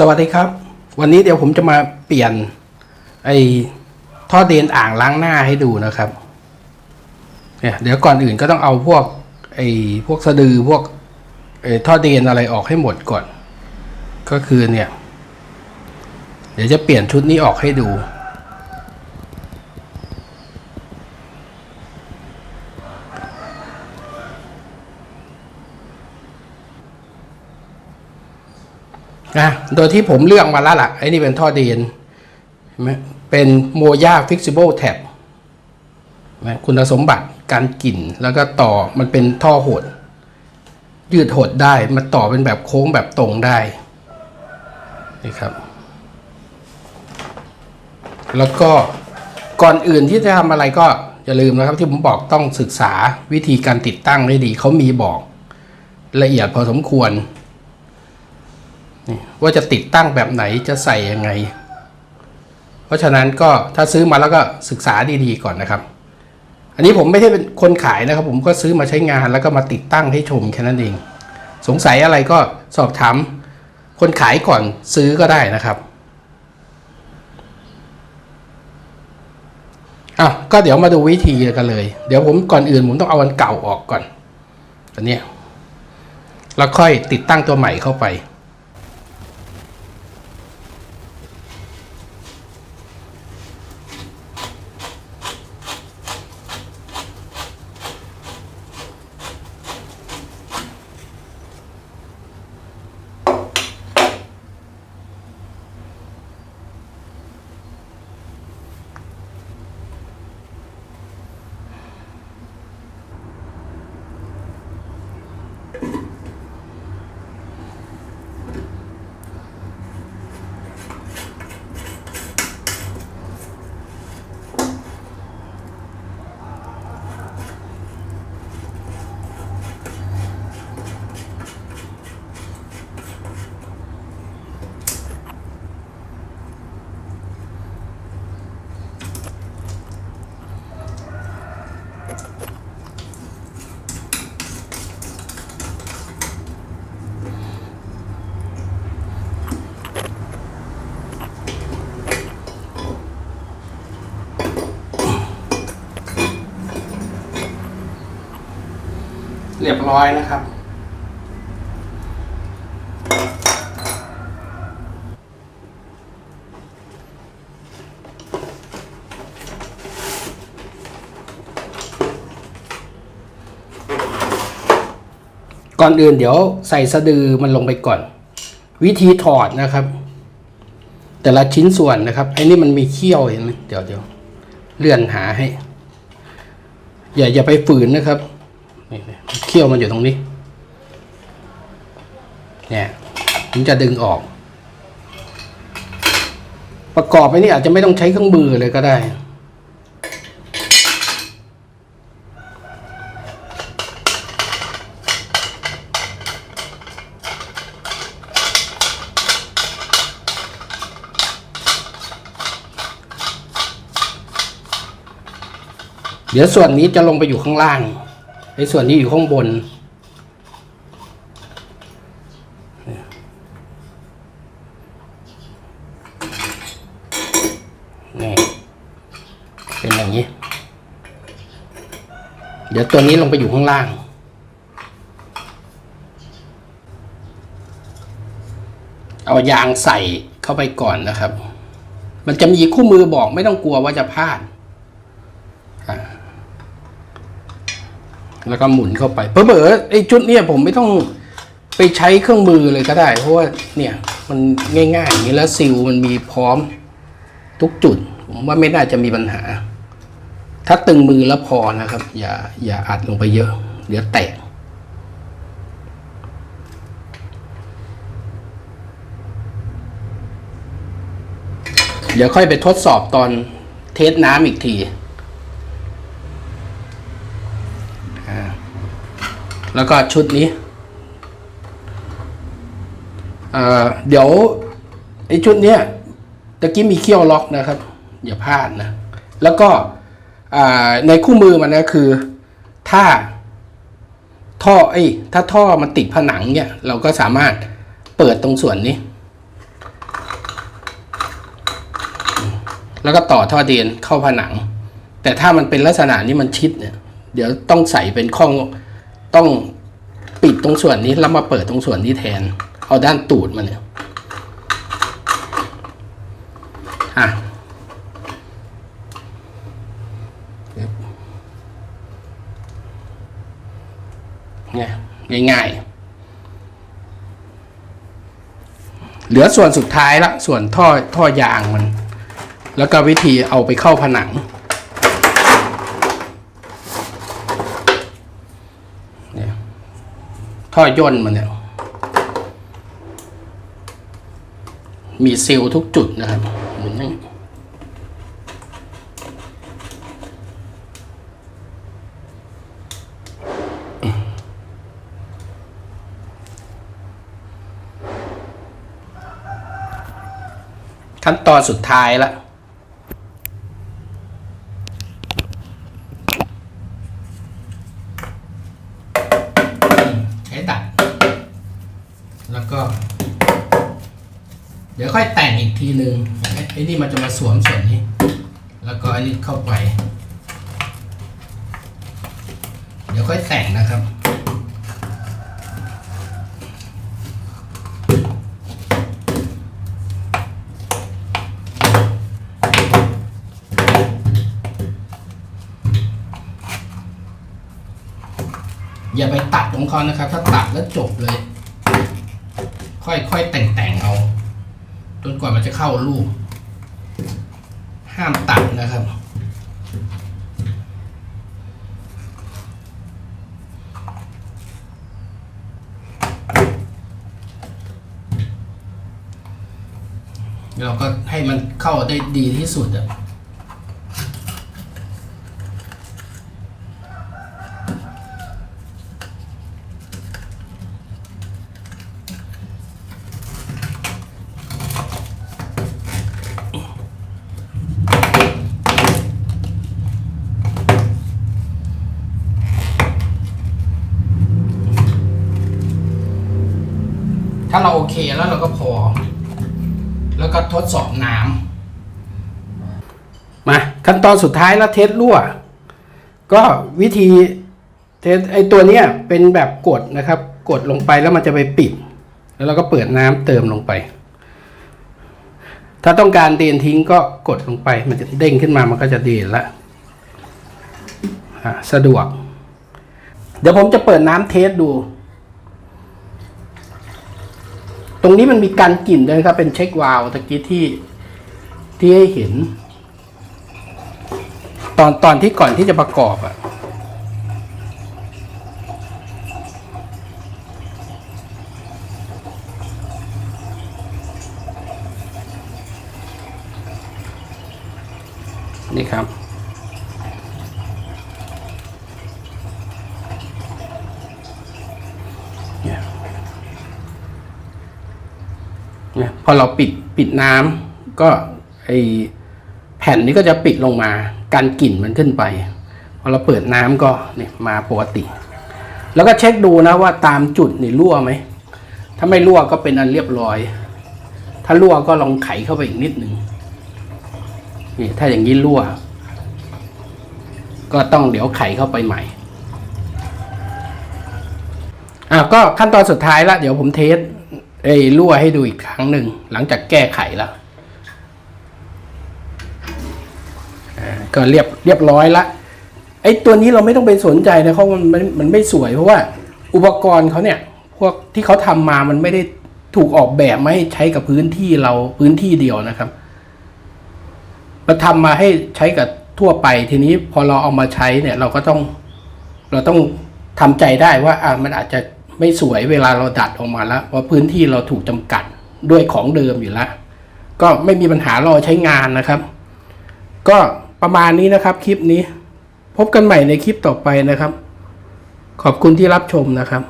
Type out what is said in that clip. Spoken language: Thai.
สวัสดีครับ วันนี้เดี๋ยวผมจะมาเปลี่ยน ไอ้ท่อเดนอ่างล้างหน้าให้ดูนะครับเนี่ยเดี๋ยวก่อนอื่นก็ต้องเอาพวกไอ้พวกสะดือพวกไอ้ท่อเดนอะไรออกให้หมดก่อน ก็คือเนี่ย เดี๋ยวจะเปลี่ยนชุดนี้ออกให้ดู นะโดยที่ผมเลือกมาแล้วล่ะไอ้นี่เป็นท่อเดนเห็นเป็นโมยา flexible tab นะคุณสมบัติการกลิ่นแล้วก็ต่อมันเป็นท่อหด ยืดหดได้มันต่อเป็นแบบโค้งแบบตรงได้นี่ครับ แล้วก็ก่อนอื่นที่จะทำอะไรก็อย่าลืมนะครับที่ผมบอกต้องศึกษาวิธีการติดตั้งให้ดีเขามีบอกละเอียดพอสมควร ว่าจะติดตั้งแบบไหนจะใส่ยังไง เพราะฉะนั้นก็ถ้าซื้อมาแล้วก็ศึกษาดีๆก่อนนะครับ อันนี้ผมไม่ใช่เป็นคนขายนะครับ ผมก็ซื้อมาใช้งานแล้วก็มาติดตั้งให้ชมแค่นั้นเอง สงสัยอะไรก็สอบถามคนขายก่อนซื้อก็ได้นะครับอ้าวก็เดี๋ยวมาดูวิธีกันเลย เดี๋ยวผมก่อนอื่นผมต้องเอาอันเก่าออกก่อนอันเนี้ยแล้วค่อยติดตั้งตัวใหม่เข้าไป เรียบร้อยนะครับ ก่อนอื่นเดี๋ยวใส่สะดือมันลงไปก่อน วิธีถอดนะครับ แต่ละชิ้นส่วนนะครับไอ้นี่มันมีเขี้ยวเห็นไหมเดี๋ยวเดี๋ยวเลื่อนหาให้ อย่าอย่าไปฝืนนะครับ นี่เขี้ยวมันอยู่ตรงนี้ เนี่ยถึงจะดึงออก ประกอบไปนี่อาจจะไม่ต้องใช้เครื่องมือเลยก็ได้ เดี๋ยวส่วนนี้จะลงไปอยู่ข้างล่าง ไอ้ส่วนนี้อยู่ข้างบน นี่ เป็นอย่างนี้ เดี๋ยวตัวนี้ลงไปอยู่ข้างล่าง เอายางใส่เข้าไปก่อนนะครับ มันจะมีคู่มือบอกไม่ต้องกลัวว่าจะพลาด แล้วก็หมุนเข้าไปเผลอๆไอ้ชุดเนี่ยผมไม่ต้องไปใช้เครื่องมือเลยก็ได้ เพราะว่าเนี่ยมันง่ายๆอย่างนี้แล้วซิลมันมีพร้อมทุกจุด ผมว่าไม่น่าจะมีปัญหา ถ้าตึงมือแล้วพอนะครับ อย่าอย่าอัดลงไปเยอะ เดี๋ยวแตกเดี๋ยวค่อยไปทดสอบตอนเทสน้ำอีกที แล้วก็ชุดนี้เดี๋ยวไอ้ชุดนี้ตะกี้มีเขี้ยวล็อกนะครับ อย่าพลาดนะ แล้วก็ในคู่มือมันนะคือ ถ้าท่อไอ้ถ้าท่อมันติดผนังเนี่ย เราก็สามารถเปิดตรงส่วนนี้ แล้วก็ต่อท่อเดียนเข้าผนัง แต่ถ้ามันเป็นลักษณะนี้มันชิดเนี่ย เดี๋ยวต้องใส่เป็นข้อง ต้องปิดตรงส่วนนี้แล้วมาเปิดตรงส่วนนี้แทน เอาด้านตูดมันเนี่ยอะเนี่ยง่ายๆ เหลือส่วนสุดท้ายละ ส่วนท่อท่อยางมัน แล้วก็วิธีเอาไปเข้าผนัง เนี่ย ท่อย่นมันเนี่ย มีเซลล์ทุกจุดนะครับเหมุนนี่ขั้นตอนสุดท้ายละ เดี๋ยวค่อยแต่งอีกทีหนึ่งไอ้ไอ้นี่มันจะมาสวมส่วนนี้ แล้วก็อันนี้เข้าไป เดี๋ยวค่อยแต่งนะครับอย่าไปตัดของเขานะครับ ถ้าตัดแล้วจบเลย ค่อยๆแต่งๆเอา จนกว่ามันจะเข้ารูปห้ามตัดนะครับ เราก็ให้มันเข้าได้ดีที่สุดอะาเราโอเคแล้วเราก็พอ แล้วก็ทดสอบน้ำมาขั้นตอนสุดท้ายแล้วเทสรั่ว ก็วิธีเทสไอตัวเนี้ยเป็นแบบกดนะครับ กดลงไปแล้วมันจะไปปิด แล้วเราก็เปิดน้ำเติมลงไป ถ้าต้องการเดนทิ้งก็กดลงไป มันจะเด้งขึ้นมามันก็จะเดนละสะดวก เดี๋ยวผมจะเปิดน้ำเทสดู ต รงนี้มันมีการกลิ่นด้วยครับ เป็นเช็ควาล์วตะกี้ที่ที่ให้เห็น ตอนตอนที่ก่อนที่จะประกอบอะนี่ครับ เนี่ยเนี่ยพ อเราปิดปิดน้ำก็ไอแผ่นนี้ก็จะปิดลงมากันกลิ่นมันขึ้นไป พอเราเปิดน้ำก็เนี่ยมาปกติ แล้วก็เช็คดูนะว่าตามจุดนี่รั่วไหมถ้าไม่รั่วก็เป็นอันเรียบร้อย ถ้ารั่วก็ลองไขเข้าไปอีกนิดหนึ่งนี่ถ้าอย่างนี้รั่ว ก็ต้องเดี๋ยวไขเข้าไปใหม่อะก็ขั้นตอนสุดท้ายละเดี๋ยวผมเทส ไอ้รั่วให้ดูอีกครั้งหนึ่ง หลังจากแก้ไขแล้วก็เรียบเรียบร้อยละไอ้ตัวนี้เราไม่ต้องไปสนใจนะเพราะมันมันมันไม่สวยเพราะว่าอุปกรณ์เขาเนี่ย พวกที่เขาทำมามันไม่ได้ถูกออกแบบมาให้ใช้กับพื้นที่เราพื้นที่เดียวนะครับมาทำมาให้ใช้กับทั่วไปทีนี้พอเราเอามาใช้เนี่ย เราก็ต้อง เราต้องทำใจได้ว่าอะมันอาจจะ ไม่สวยเวลาเราดัดออกมาแล้วเพราะพื้นที่เราถูกจำกัดด้วยของเดิมอยู่แล้วก็ไม่มีปัญหารอใช้งานนะครับ ก็ประมาณนี้นะครับคลิปนี้ พบกันใหม่ในคลิปต่อไปนะครับ ขอบคุณที่รับชมนะครับ